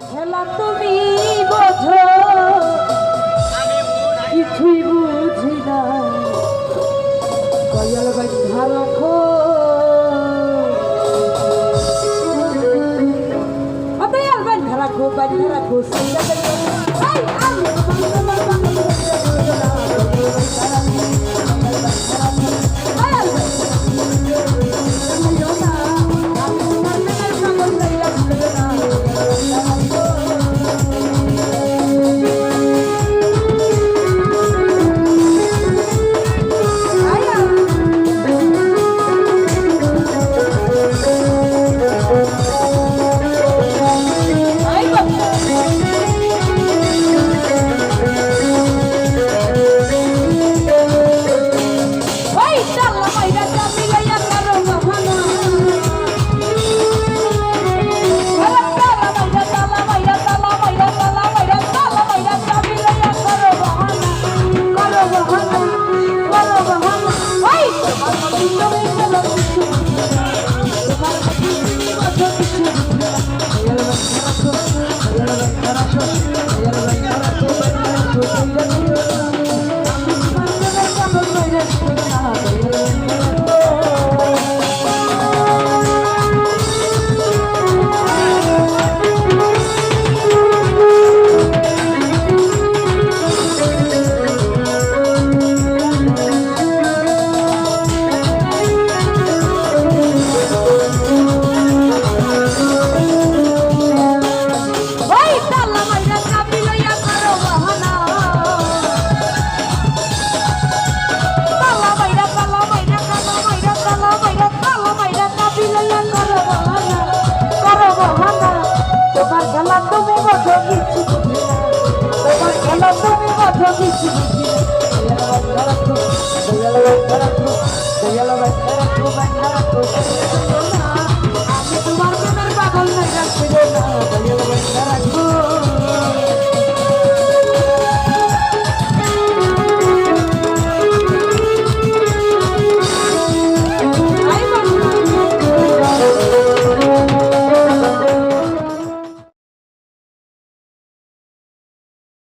খেলা তুমি বোঝো। কিছুই বুঝি না। কয়াল বান্ধা রাখো। অতএব বান্ধা রাখো বান্ধা রাখো। সিঙ্গা এই, আমি I'm gonna go আমি তোমার মনের পাগল মেয়ে রাখতে